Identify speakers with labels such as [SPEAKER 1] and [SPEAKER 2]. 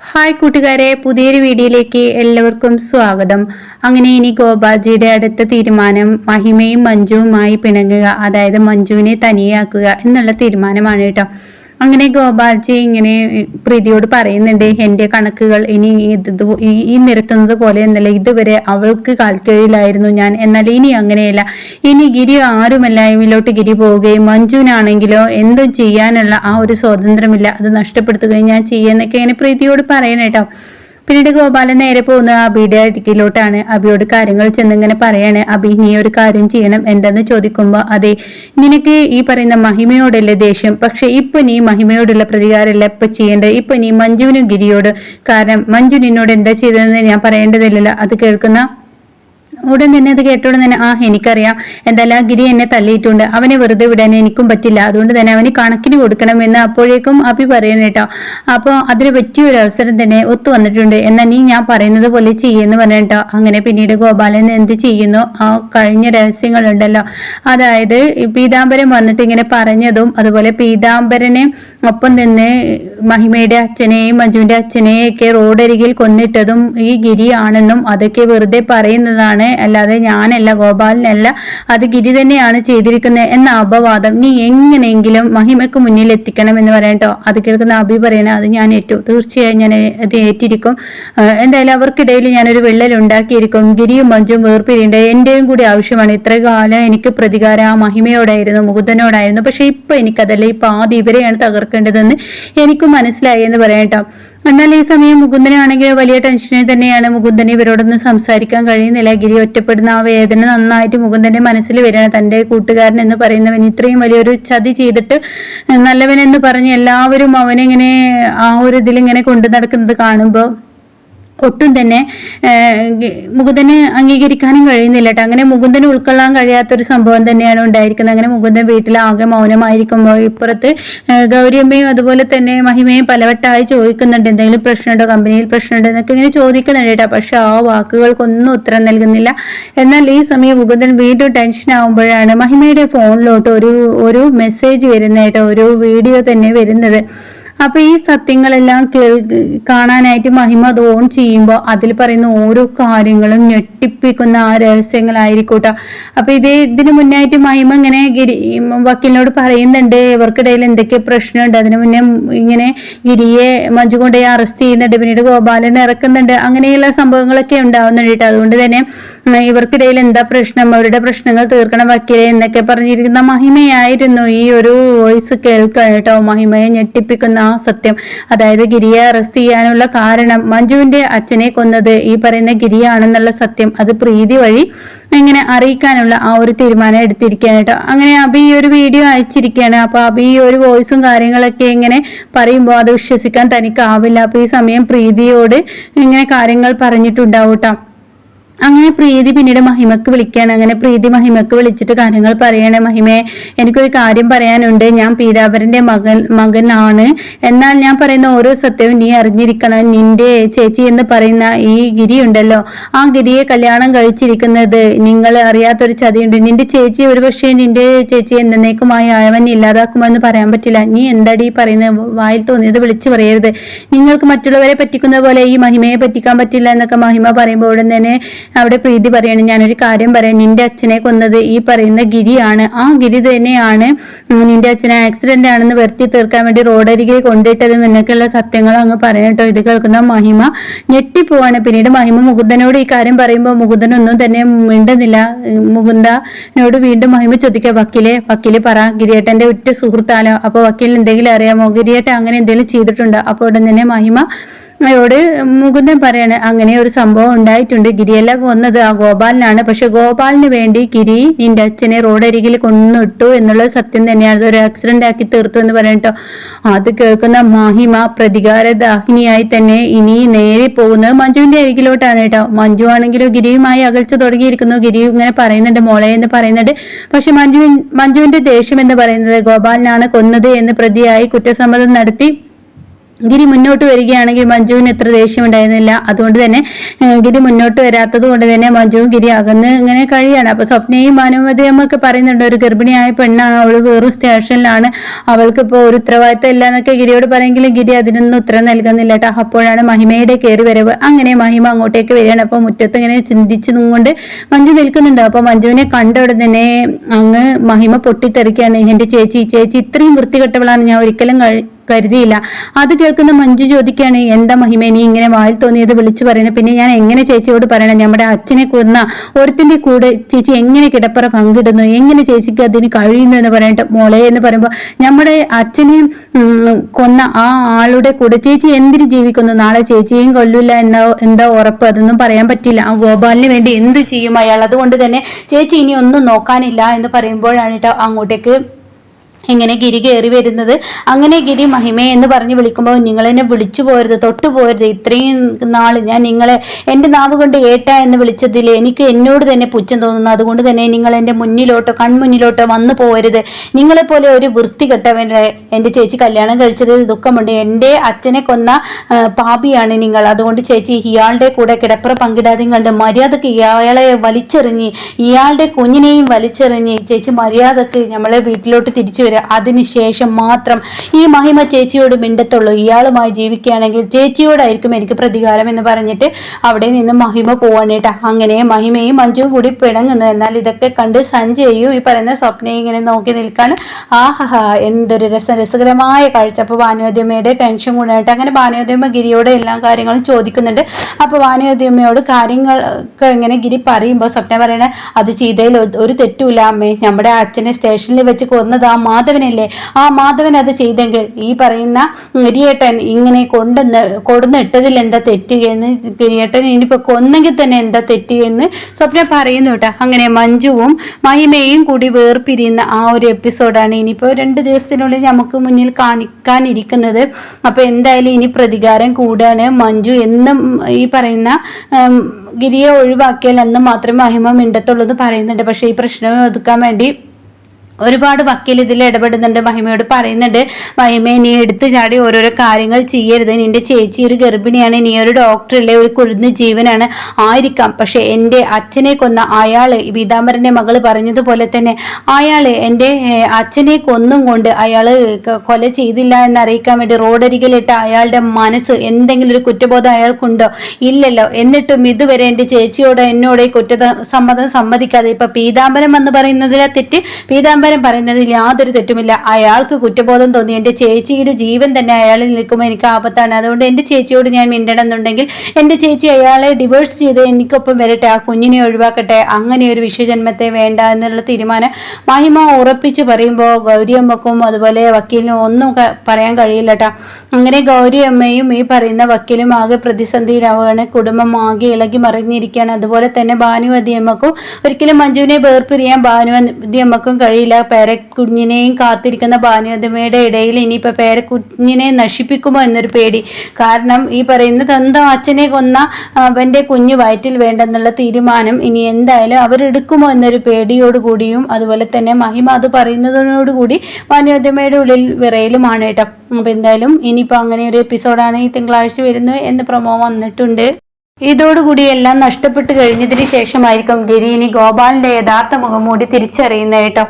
[SPEAKER 1] Hi കൂട്ടുകാരെ പുതിയൊരു വീഡിയോയിലേക്ക് എല്ലാവർക്കും സ്വാഗതം. അങ്ങനെ ഇനി ഗോപാൽജിയുടെ അടുത്ത തീരുമാനം മഹിമയും മഞ്ജുവുമായി പിണങ്ങുക അതായത് മഞ്ജുവിനെ തനിയാക്കുക എന്നുള്ള തീരുമാനമാണ് കേട്ടോ. അങ്ങനെ ഗോപാൽജി ഇങ്ങനെ പ്രീതിയോട് പറയുന്നുണ്ട് എന്റെ കണക്കുകൾ ഇനി ഈ നിരത്തുന്നത് പോലെ എന്നല്ല ഇതുവരെ അവൾക്ക് കാൽക്കീഴിലായിരുന്നു ഞാൻ. എന്നാൽ ഇനി അങ്ങനെയല്ല. ഇനി ഗിരി ആരുമല്ലായ്മയിലോട്ട് ഗിരി പോവുകയും മഞ്ജുവിനാണെങ്കിലോ എന്തും ചെയ്യാനുള്ള ആ ഒരു സ്വാതന്ത്ര്യമില്ല. അത് നഷ്ടപ്പെടുത്തുകയും ഞാൻ ചെയ്യുന്നൊക്കെ ഇങ്ങനെ പ്രീതിയോട് പറയണേട്ടോ. പിന്നീട് ഗോപാലൻ നേരെ പോകുന്ന അബിയുടെ അടുക്കിലോട്ടാണ് അബിയോട് കാര്യങ്ങൾ ചെന്നിങ്ങനെ പറയാണ് അബി നീ ഒരു കാര്യം ചെയ്യണം. എന്തെന്ന് ചോദിക്കുമ്പോൾ അതെ നിനക്ക് ഈ പറയുന്ന മഹിമയോടല്ലേ ദേഷ്യം. പക്ഷെ ഇപ്പൊ നീ മഹിമയോടുള്ള പ്രതികാരമല്ല ഇപ്പൊ ചെയ്യേണ്ടത്. ഇപ്പൊ നീ മഞ്ജുവിനും ഗിരിയോട് കാരണം മഞ്ജു നിന്നോട് എന്താ ചെയ്തതെന്ന് ഞാൻ പറയേണ്ടതില്ലല്ലോ. അത് കേൾക്കുന്ന ഉടൻ തന്നെ അത് കേട്ടോടെ തന്നെ ആ എനിക്കറിയാം. എന്തായാലും ഗിരി എന്നെ തല്ലിയിട്ടുണ്ട് അവനെ വെറുതെ വിടാൻ എനിക്കും പറ്റില്ല. അതുകൊണ്ട് തന്നെ അവന് കണക്കിന് കൊടുക്കണം എന്ന് അപ്പോഴേക്കും അഭി പറയണം കേട്ടോ. അപ്പോൾ അതിന് പറ്റിയൊരു അവസരം തന്നെ ഒത്തു വന്നിട്ടുണ്ട്. എന്നാൽ നീ ഞാൻ പറയുന്നത് പോലെ ചെയ്യുമെന്ന് പറഞ്ഞിട്ടോ അങ്ങനെ പിന്നീട് ഗോപാലൻ എന്ത് ചെയ്യുന്നു? ആ കഴിഞ്ഞ രഹസ്യങ്ങളുണ്ടല്ലോ. അതായത് പീതാംബരൻ വന്നിട്ട് ഇങ്ങനെ പറഞ്ഞതും അതുപോലെ പീതാംബരനെ ഒപ്പം നിന്ന് മഹിമയുടെ അച്ഛനെയും മഞ്ജുവിന്റെ അച്ഛനെയും ഒക്കെ റോഡരികിൽ കൊന്നിട്ടതും ഈ ഗിരിയാണെന്നും അതൊക്കെ വെറുതെ പറയുന്നതാണ് അല്ലാതെ ഞാനല്ല ഗോപാലനല്ല അത് ഗിരി തന്നെയാണ് ചെയ്തിരിക്കുന്നത് എന്ന അപവാദം നീ എങ്ങനെയെങ്കിലും മഹിമയ്ക്ക് മുന്നിൽ എത്തിക്കണം എന്ന് പറയട്ടോ അത് കേൾക്കുന്ന അഭി പറയണേ അത് ഞാൻ ഏറ്റു. തീർച്ചയായും ഞാൻ അത് ഏറ്റിരിക്കും. എന്തായാലും അവർക്കിടയിൽ ഞാനൊരു വിള്ളൽ ഉണ്ടാക്കിയിരിക്കും. ഗിരിയും മഞ്ചും വേർപിരിയേണ്ട എന്റെയും കൂടി ആവശ്യമാണ്. ഇത്ര കാലം എനിക്ക് പ്രതികാരം ആ മഹിമയോടായിരുന്നു മുകുന്ദനോടായിരുന്നു. പക്ഷെ ഇപ്പൊ എനിക്കതല്ല ഇപ്പൊ ആദ്യം ഇവരെയാണ് തകർക്കേണ്ടതെന്ന് എനിക്കും മനസ്സിലായി എന്ന് പറയട്ടോ എന്നാൽ ഈ സമയം മുകുന്ദനാണെങ്കിൽ വലിയ ടെൻഷനിൽ തന്നെയാണ്. മുകുന്ദനെ ഇവരോടൊന്നും സംസാരിക്കാൻ കഴിയുന്നില്ല. ഗിരി ഒറ്റപ്പെടുന്ന ആ വേദന നന്നായിട്ട് മുകുന്ദന്റെ മനസ്സിൽ വരികയാണ്. തന്റെ കൂട്ടുകാരൻ എന്ന് പറയുന്നവൻ ഇത്രയും വലിയൊരു ചതി ചെയ്തിട്ട് നല്ലവനെന്ന് പറഞ്ഞ് എല്ലാവരും അവനെങ്ങനെ ആ ഒരു ഇതിലിങ്ങനെ കൊണ്ടു നടക്കുന്നത് കാണുമ്പോൾ ഒട്ടും തന്നെ മുകുന്ദന് അംഗീകരിക്കാനും കഴിയുന്നില്ല കേട്ടോ അങ്ങനെ മുകുന്ദന് ഉൾക്കൊള്ളാൻ കഴിയാത്തൊരു സംഭവം തന്നെയാണ് ഉണ്ടായിരിക്കുന്നത്. അങ്ങനെ മുകുന്ദൻ വീട്ടിലാകെ മൗനമായിരിക്കുമ്പോൾ ഇപ്പുറത്ത് ഗൗരിയമ്മയും അതുപോലെ തന്നെ മഹിമയും പലവട്ടമായി ചോദിക്കുന്നുണ്ട്. എന്തെങ്കിലും പ്രശ്നമുണ്ടോ? കമ്പനിയിൽ പ്രശ്നമുണ്ടോ? എന്നൊക്കെ ഇങ്ങനെ ചോദിക്കുന്നുണ്ട് കേട്ടോ പക്ഷെ ആ വാക്കുകൾക്കൊന്നും ഉത്തരം നൽകുന്നില്ല. എന്നാൽ ഈ സമയം മുകുന്ദൻ വീണ്ടും ടെൻഷൻ ആവുമ്പോഴാണ് മഹിമയുടെ ഫോണിലോട്ട് ഒരു ഒരു മെസ്സേജ് വരുന്നതായിട്ടോ ഒരു വീഡിയോ തന്നെ വരുന്നത്. അപ്പൊ ഈ സത്യങ്ങളെല്ലാം കേൾ കാണാനായിട്ട് മഹിമ അത് ഓൺ ചെയ്യുമ്പോൾ അതിൽ പറയുന്ന ഓരോ കാര്യങ്ങളും ഞെട്ടിപ്പിക്കുന്ന ആ രഹസ്യങ്ങളായിരിക്കൂട്ടോ. അപ്പൊ ഇത് ഇതിനു മുന്നായിട്ട് മഹിമ ഇങ്ങനെ ഗിരി വക്കീലിനോട് പറയുന്നുണ്ട് ഇവർക്കിടയിൽ എന്തൊക്കെ പ്രശ്നമുണ്ട്. അതിനു മുന്നേ ഇങ്ങനെ ഗിരിയെ മഞ്ജു കൊണ്ടേ അറസ്റ്റ് ചെയ്യുന്നുണ്ട്. പിന്നീട് ഗോപാലനെ ഇറക്കുന്നുണ്ട്. അങ്ങനെയുള്ള സംഭവങ്ങളൊക്കെ ഉണ്ടാവുന്നുണ്ട്. അതുകൊണ്ട് തന്നെ ഇവർക്കിടയിൽ എന്താ പ്രശ്നം? അവരുടെ പ്രശ്നങ്ങൾ തീർക്കണം വക്കീലെ എന്നൊക്കെ പറഞ്ഞിരിക്കുന്ന മഹിമയായിരുന്നു ഈ ഒരു വോയിസ് കേൾക്കാൻ കേട്ടോ. മഹിമയെ ഞെട്ടിപ്പിക്കുന്ന ആ സത്യം. അതായത് ഗിരിയെ അറസ്റ്റ് ചെയ്യാനുള്ള കാരണം മഞ്ജുവിന്റെ അച്ഛനെ കൊന്നത് ഈ പറയുന്ന ഗിരിയാണെന്നുള്ള സത്യം. അത് പ്രീതി വഴി ഇങ്ങനെ അറിയിക്കാനുള്ള ആ ഒരു തീരുമാനം എടുത്തിരിക്കുകയാണ് കേട്ടോ. അങ്ങനെ അബി ഈ ഒരു വീഡിയോ അയച്ചിരിക്കുകയാണ്. അപ്പൊ അബി ഈ ഒരു വോയിസും കാര്യങ്ങളൊക്കെ ഇങ്ങനെ പറയുമ്പോൾ അത് വിശ്വസിക്കാൻ തനിക്കാവില്ല. അപ്പൊ ഈ സമയം പ്രീതിയോട് ഇങ്ങനെ കാര്യങ്ങൾ പറഞ്ഞിട്ടുണ്ടാവും അങ്ങനെ പ്രീതി പിന്നീട് മഹിമക്ക് വിളിക്കുകയാണ് അങ്ങനെ പ്രീതി മഹിമക്ക് വിളിച്ചിട്ട് കാര്യങ്ങൾ പറയണേ. മഹിമയെ എനിക്കൊരു കാര്യം പറയാനുണ്ട്. ഞാൻ പീതാപരന്റെ മകൻ മകനാണ്. എന്നാൽ ഞാൻ പറയുന്ന ഓരോ സത്യവും നീ അറിഞ്ഞിരിക്കണം. നിന്റെ ചേച്ചി എന്ന് പറയുന്ന ഈ ഗിരി ഉണ്ടല്ലോ ആ ഗിരിയെ കല്യാണം കഴിച്ചിരിക്കുന്നത് നിങ്ങൾ അറിയാത്തൊരു ചതിയുണ്ട്. നിന്റെ ചേച്ചി ഒരുപക്ഷെ നിന്റെ ചേച്ചി എന്നേക്കുമായി അവൻ ഇല്ലാതാക്കുമെന്ന് പറയാൻ പറ്റില്ല. നീ എന്താടി പറയുന്നത്? വായിൽ തോന്നിയത് വിളിച്ചു പറയരുത്. നിങ്ങൾക്ക് മറ്റുള്ളവരെ പറ്റിക്കുന്ന പോലെ ഈ മഹിമയെ പറ്റിക്കാൻ പറ്റില്ല എന്നൊക്കെ മഹിമ പറയുമ്പോൾ തന്നെ അവിടെ പ്രീതി പറയാണ് ഞാനൊരു കാര്യം പറയാം. നിന്റെ അച്ഛനെ കൊന്നത് ഈ പറയുന്ന ഗിരിയാണ്. ആ ഗിരി തന്നെയാണ് നിന്റെ അച്ഛനെ ആക്സിഡന്റ് ആണെന്ന് വരുത്തി തീർക്കാൻ വേണ്ടി റോഡരികിൽ കൊണ്ടിട്ടതും എന്നൊക്കെയുള്ള സത്യങ്ങളും അങ്ങ് പറയട്ടോ ഇത് കേൾക്കുന്ന മഹിമ ഞെട്ടിപ്പോവാണ്. പിന്നീട് മഹിമ മുകുന്ദനോട് ഈ കാര്യം പറയുമ്പോൾ മുകുന്ദൻ ഒന്നും തന്നെ മിണ്ടുന്നില്ല. മുകുന്ദനോട് വീണ്ടും മഹിമ ചോദിക്കുക വക്കീലെ വക്കീൽ പറ ഗിരിയേട്ടന്റെ ഉറ്റ സുഹൃത്താലോ? അപ്പൊ വക്കീൽ എന്തെങ്കിലും അറിയാമോ? ഗിരിയേട്ടൻ അങ്ങനെ എന്തെങ്കിലും ചെയ്തിട്ടുണ്ടോ? അപ്പോൾ ഉടൻ തന്നെ മഹിമ അയോട് മുകുന്ദൻ പറയാണ് അങ്ങനെ ഒരു സംഭവം ഉണ്ടായിട്ടുണ്ട്. ഗിരിയല്ല കൊന്നത് ആ ഗോപാലിനാണ്. പക്ഷെ ഗോപാലിന് വേണ്ടി ഗിരി നിന്റെ അച്ഛനെ റോഡരികിൽ കൊന്നിട്ടു എന്നുള്ളത് സത്യം തന്നെയാണ്. ഒരു ആക്സിഡന്റ് ആക്കി തീർത്തു എന്ന് പറയട്ടോ അത് കേൾക്കുന്ന മഹിമ പ്രതികാരദാഹിനിയായി തന്നെ ഇനി നേരി പോകുന്നത് മഞ്ജുവിന്റെ അരികിലോട്ടാണ് കേട്ടോ മഞ്ജു ആണെങ്കിലും ഗിരിയുമായി അകൽച്ച തുടങ്ങിയിരിക്കുന്നു. ഗിരി ഇങ്ങനെ പറയുന്നുണ്ട് മോളെ എന്ന് പറയുന്നുണ്ട്. പക്ഷെ മഞ്ജു മഞ്ജുവിന്റെ ദേഷ്യം എന്ന് പറയുന്നത് ഗോപാലിനാണ് കൊന്നത് എന്ന് പ്രതിയായി കുറ്റസമ്മതം നടത്തി ഗിരി മുന്നോട്ട് വരികയാണെങ്കിൽ മഞ്ജുവിന് എത്ര ദേഷ്യം ഉണ്ടായിരുന്നില്ല അതുകൊണ്ട് തന്നെ ഗിരി മുന്നോട്ട് വരാത്തത് കൊണ്ട് തന്നെ മഞ്ജുവും ഗിരി അകന്ന് ഇങ്ങനെ കഴിയാണ്. അപ്പൊ സ്വപ്നയും മാനവതയും ഒക്കെ പറയുന്നുണ്ട് ഒരു ഗർഭിണിയായ പെണ്ണാണ് അവൾ വേറൊരു സ്റ്റേഷനിലാണ്. അവൾക്ക് ഇപ്പോൾ ഒരു ഉത്തരവാദിത്തം ഇല്ല എന്നൊക്കെ ഗിരിയോട് പറയെങ്കിലും ഗിരി അതിനൊന്നും ഉത്തരം നൽകുന്നില്ല കേട്ടോ. അപ്പോഴാണ് മഹിമയുടെ കയറി വരവ്. അങ്ങനെ മഹിമ അങ്ങോട്ടേക്ക് വരികയാണ്. അപ്പൊ മുറ്റത്ത് ഇങ്ങനെ ചിന്തിച്ചു നിന്നുകൊണ്ട് മഞ്ജു നിൽക്കുന്നുണ്ട്. അപ്പൊ മഞ്ജുവിനെ കണ്ട ഉടൻ തന്നെ അങ്ങ് മഹിമ പൊട്ടിത്തെറിക്കുകയാണ്. എന്റെ ചേച്ചി ചേച്ചി ഇത്രയും വൃത്തികെട്ടവളാണ്. ഞാൻ ഒരിക്കലും കഴി കരുതിയില്ല. അത് കേൾക്കുന്ന മഞ്ജു ചോദിക്കുകയാണ് എന്താ മഹിമ നീ ഇങ്ങനെ വായിൽ തോന്നിയത്? വിളിച്ചു പറയണേ പിന്നെ ഞാൻ എങ്ങനെ ചേച്ചിയോട് പറയണം? നമ്മുടെ അച്ഛനെ കൊന്ന ഒരുത്തിന്റെ കൂടെ ചേച്ചി എങ്ങനെ കിടപ്പറ പങ്കിടുന്നു? എങ്ങനെ ചേച്ചിക്ക് അതിന് കഴിയുന്നു എന്ന് പറഞ്ഞിട്ട് മോളെ എന്ന് പറയുമ്പോൾ നമ്മുടെ അച്ഛനെയും കൊന്ന ആ ആളുടെ കൂടെ ചേച്ചി എന്തിന് ജീവിക്കുന്നു? നാളെ ചേച്ചിയും കൊല്ലില്ല എന്നാ എന്താ ഉറപ്പ്? അതൊന്നും പറയാൻ പറ്റില്ല. ആ ഗോപാലിന് വേണ്ടി എന്ത് ചെയ്യും അയാൾ? അതുകൊണ്ട് തന്നെ ചേച്ചി ഇനി ഒന്നും നോക്കാനില്ല എന്ന് പറയുമ്പോഴാണ് കേട്ടോ അങ്ങോട്ടേക്ക് ഇങ്ങനെ ഗിരി കയറി വരുന്നത്. അങ്ങനെ ഗിരി മഹിമ എന്ന് പറഞ്ഞ് വിളിക്കുമ്പോൾ നിങ്ങൾ എന്നെ വിളിച്ചു പോരുത് തൊട്ടു പോരുത്. ഇത്രയും നാൾ ഞാൻ നിങ്ങളെ എന്റെ നാവ് കൊണ്ട് ഏട്ട എന്ന് വിളിച്ചതിൽ എനിക്ക് എന്നോട് തന്നെ പുച്ഛം തോന്നുന്നു. അതുകൊണ്ട് തന്നെ നിങ്ങൾ എന്റെ മുന്നിലോട്ടോ കൺമുന്നിലോട്ടോ വന്നു പോരുത്. നിങ്ങളെപ്പോലെ ഒരു വൃത്തി കെട്ടവനെ എന്റെ ചേച്ചി കല്യാണം കഴിച്ചതിൽ ദുഃഖമുണ്ട്. എന്റെ അച്ഛനെ കൊന്ന പാപിയാണ് നിങ്ങൾ. അതുകൊണ്ട് ചേച്ചി ഇയാളുടെ കൂടെ കിടപ്പറ പങ്കിടാതെയും കണ്ട് മര്യാദയ്ക്ക് ഇയാളെ വലിച്ചെറിഞ്ഞ് ഇയാളുടെ കുഞ്ഞിനെയും വലിച്ചെറിഞ്ഞ് ചേച്ചി മര്യാദയ്ക്ക് നമ്മളെ വീട്ടിലോട്ട് തിരിച്ചു വരിക അതിനുശേഷം മാത്രം ഈ മഹിമ ചേച്ചിയോട് മിണ്ടത്തുള്ളൂ. ഇയാളുമായി ജീവിക്കുകയാണെങ്കിൽ ചേച്ചിയോടായിരിക്കും എനിക്ക് പ്രതികാരം എന്ന് പറഞ്ഞിട്ട് അവിടെ നിന്ന് മഹിമ പോവാണ് കേട്ടാ. അങ്ങനെ മഹിമയും മഞ്ജുവും കൂടി പിണങ്ങുന്നു. എന്നാൽ ഇതൊക്കെ കണ്ട് സഞ്ജയും ഈ പറയുന്ന സ്വപ്നയും ഇങ്ങനെ നോക്കി നിൽക്കാണ്. ആഹാ എന്തൊരു രസ രസകരമായ കാഴ്ച. അപ്പോൾ ഭാനോദ്യമ്മയുടെ ടെൻഷൻ കൂടാനായിട്ട് അങ്ങനെ ഭാനോദ്യമ്മ ഗിരിയോട് എല്ലാ കാര്യങ്ങളും ചോദിക്കുന്നുണ്ട്. അപ്പോൾ ഭാനോദ്യമ്മയോട് കാര്യങ്ങളൊക്കെ ഇങ്ങനെ ഗിരി പറയുമ്പോൾ സ്വപ്ന പറയണേ അത് ചെയ്തതിൽ ഒരു തെറ്റുമില്ല അമ്മേ. നമ്മുടെ അച്ഛനെ സ്റ്റേഷനിൽ വെച്ച് കൊന്നതാ മാധവനല്ലേ? ആ മാധവൻ അത് ചെയ്തെങ്കിൽ ഈ പറയുന്ന ഗിരിയേട്ടൻ ഇങ്ങനെ കൊണ്ടുവന്ന് കൊടുന്നിട്ടതിൽ എന്താ തെറ്റ് എന്ന് ഗിരിയേട്ടൻ ഇനിയിപ്പോൾ കൊന്നെങ്കിൽ തന്നെ എന്താ തെറ്റ് എന്ന് സ്വപ്ന പറയുന്നു കേട്ടോ. അങ്ങനെ മഞ്ജുവും മഹിമയും കൂടി വേർപിരിയുന്ന ആ ഒരു എപ്പിസോഡാണ് ഇനിയിപ്പോൾ രണ്ട് ദിവസത്തിനുള്ളിൽ നമുക്ക് മുന്നിൽ കാണിക്കാനിരിക്കുന്നത്. അപ്പോൾ എന്തായാലും ഇനി പ്രതികാരം കൂടാണ്. മഞ്ജു എന്നും ഈ പറയുന്ന ഗിരിയെ ഒഴിവാക്കിയാൽ അന്ന് മാത്രമേ മഹിമ മിണ്ടത്തുള്ളൂ എന്ന് പറയുന്നുണ്ട്. പക്ഷേ ഈ പ്രശ്നം ഒതുക്കാൻ വേണ്ടി ഒരുപാട് വക്കീൽ ഇതിൽ ഇടപെടുന്നുണ്ട് മഹിമയോട് പറയുന്നുണ്ട് മഹിമയെ നീ എടുത്തു ചാടി ഓരോരോ കാര്യങ്ങൾ ചെയ്യരുത്. നിന്റെ ചേച്ചി ഒരു ഗർഭിണിയാണ് നീ ഒരു ഡോക്ടറല്ലേ ഒരു കുരുന്ന് ജീവനാണ്. ആയിരിക്കാം. പക്ഷെ എന്റെ അച്ഛനെ കൊന്ന അയാൾ പീതാംബരന്റെ മകൾ പറഞ്ഞതുപോലെ തന്നെ അയാൾ എന്റെ അച്ഛനെ കൊന്നും കൊണ്ട് അയാൾ കൊല ചെയ്തില്ല എന്നറിയിക്കാൻ വേണ്ടി റോഡരികിലിട്ട അയാളുടെ മനസ്സ് എന്തെങ്കിലും ഒരു കുറ്റബോധം അയാൾക്കുണ്ടോ? ഇല്ലല്ലോ. എന്നിട്ടും ഇതുവരെ എന്റെ ചേച്ചിയോട് എന്നോട് ഈ കുറ്റ സമ്മതം സമ്മതിക്കാതെ. ഇപ്പൊ പീതാംബരം എന്ന് പറയുന്നതിലെ തെറ്റ് പീതാംബരം പറയുന്നതിൽ യാതൊരു തെറ്റുമില്ല. അയാൾക്ക് കുറ്റബോധം തോന്നി. എന്റെ ചേച്ചിയുടെ ജീവൻ തന്നെ അയാളിൽ നിൽക്കുമ്പോൾ എനിക്ക് ആപത്താണ്. അതുകൊണ്ട് എന്റെ ചേച്ചിയോട് ഞാൻ മിണ്ടണമെന്നുണ്ടെങ്കിൽ എന്റെ ചേച്ചി അയാളെ ഡിവോഴ്സ് ചെയ്ത് എനിക്കൊപ്പം വരട്ടെ. ആ കുഞ്ഞിനെ ഒഴിവാക്കട്ടെ. അങ്ങനെ ഒരു വിശ്വജന്മത്തെ വേണ്ട എന്നുള്ള തീരുമാനം മഹിമ ഉറപ്പിച്ച് പറയുമ്പോൾ ഗൗരിയമ്മക്കും അതുപോലെ വക്കീലിനും ഒന്നും പറയാൻ കഴിയില്ല അങ്ങനെ ഗൗരിയമ്മയും ഈ പറയുന്ന വക്കീലും ആകെ പ്രതിസന്ധിയിലാവുകയാണ്. കുടുംബം ആകെ ഇളകി മറിഞ്ഞിരിക്കുകയാണ്. അതുപോലെ തന്നെ ഭാനുവതിയമ്മക്കും ഒരിക്കലും മഞ്ജുവിനെ വേർപിരിയാൻ ഭാനുവതിയമ്മക്കും കഴിയില്ല. പേരക്കുഞ്ഞിനെയും കാത്തിരിക്കുന്ന ഭാനുവതിയമ്മയുടെ ഇടയിൽ ഇനിയിപ്പോൾ പേരക്കുഞ്ഞിനെ നശിപ്പിക്കുമോ എന്നൊരു പേടി. കാരണം ഈ പറയുന്ന സ്വന്തം അച്ഛനെ കൊന്ന അവന്റെ കുഞ്ഞ് വയറ്റിൽ വേണ്ടെന്നുള്ള തീരുമാനം ഇനി എന്തായാലും അവരെടുക്കുമോ എന്നൊരു പേടിയോടുകൂടിയും അതുപോലെ തന്നെ മഹിമ അത് പറയുന്നതിനോടുകൂടി ഭാനുവതിയമ്മയുടെ ഉള്ളിൽ വിറയിലുമാണ് കേട്ടോ. അപ്പോൾ എന്തായാലും ഇനിയിപ്പോൾ അങ്ങനെ ഒരു എപ്പിസോഡാണ് ഈ തിങ്കളാഴ്ച വരുന്നത് എന്ന് പ്രൊമോ വന്നിട്ടുണ്ട്. ഇതോടുകൂടി എല്ലാം നഷ്ടപ്പെട്ടു കഴിഞ്ഞതിന് ശേഷമായിരിക്കും ഗിരി ഇനി ഗോപാലിന്റെ യഥാർത്ഥ മുഖം മൂടി തിരിച്ചറിയുന്നത് കേട്ടോ.